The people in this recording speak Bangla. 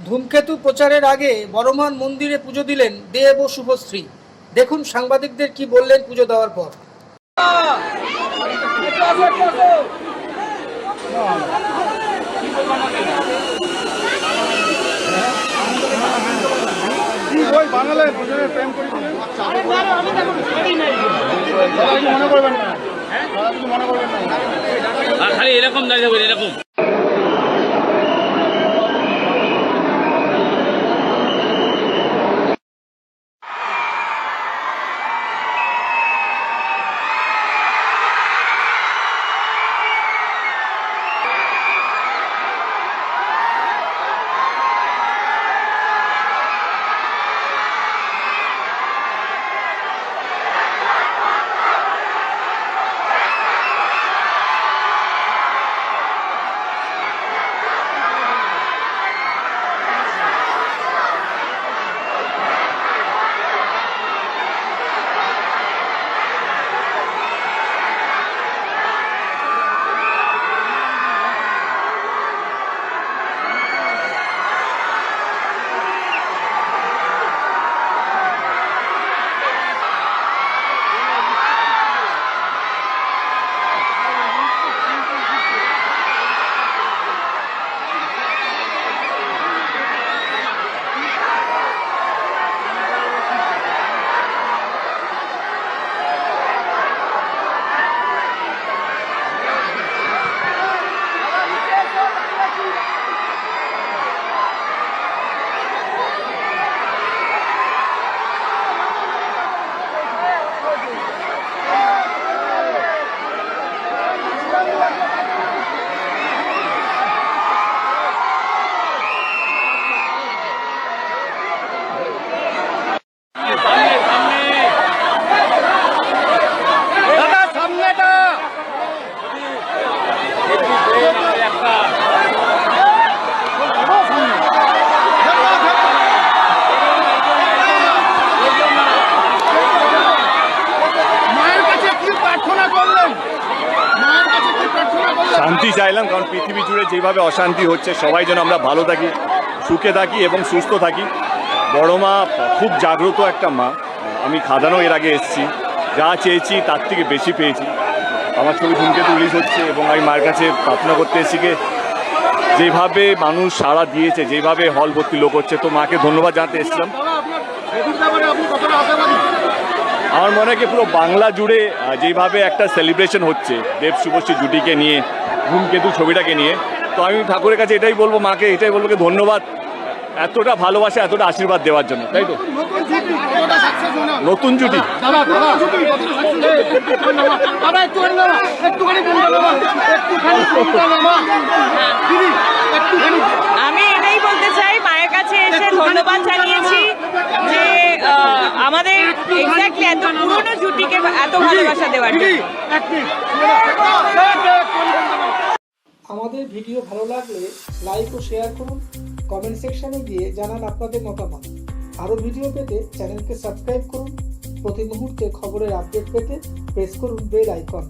ধূমকেতু প্রচারের আগে বড়মান মন্দিরে পুজো দিলেন দেব ও শুভশ্রী। দেখুন সাংবাদিকদের কি বললেন পুজো দেওয়ার পর। বানালেন? দুজনে শান্তি চাইলাম, কারণ পৃথিবী জুড়ে যেভাবে অশান্তি হচ্ছে, সবাই যেন আমরা ভালো থাকি, সুখে থাকি এবং সুস্থ থাকি। বড় মা খুব জাগ্রত একটা মা। আমি খাদানো এর আগে এসেছি। যা চেয়েছি তার থেকে বেশি পেয়েছি। আমার ছবি ধূমকেতু রিলিজ হচ্ছে এবং আমি মায়ের কাছে প্রার্থনা করতে এসেছি যেভাবে মানুষ সাড়া দিয়েছে, যেভাবে হল ভর্তি লোক হচ্ছে, তো মাকে ধন্যবাদ জানাতে এসেছিলাম। আমার মনে হয় পুরো বাংলা জুড়ে যেভাবে একটা সেলিব্রেশন হচ্ছে, দেব শুভশ্রী জুটিকে নিয়ে, ধূমকেতু ছবিটাকে নিয়ে, তো আমি ঠাকুরের কাছে এটাই বলব, মাকে এটাই বলব ধন্যবাদ, এতটা ভালোবাসা, এতটা আশীর্বাদ দেওয়ার জন্য, তাই তো? নতুন জুটি সাকসেস হলো নতুন জুটি দাদা দাদা জুটি কতটা সাকসেস দাদা একটুখানি নামা একটুখানি ফোনটা নামা একটুখানি ফোনটা নামা দিদি একটুখানি আমি এটাই বলতে চাই মায়ের কাছে এসে ধন্যবাদ জানিয়েছি যে আহ, আমাদের এক্স্যাক্টলি এত পুরনো জুটিকে এত ভালোবাসা দেওয়ার আমাদের ভিডিও ভালো লাগলে লাইক ও শেয়ার করুন কমেন্ট সেকশনে গিয়ে জানান আপনাদের মতামত। আরও ভিডিও পেতে চ্যানেলকে সাবস্ক্রাইব করুন, প্রতি মুহূর্তে খবরের আপডেট পেতে প্রেস করুন বেল আইকন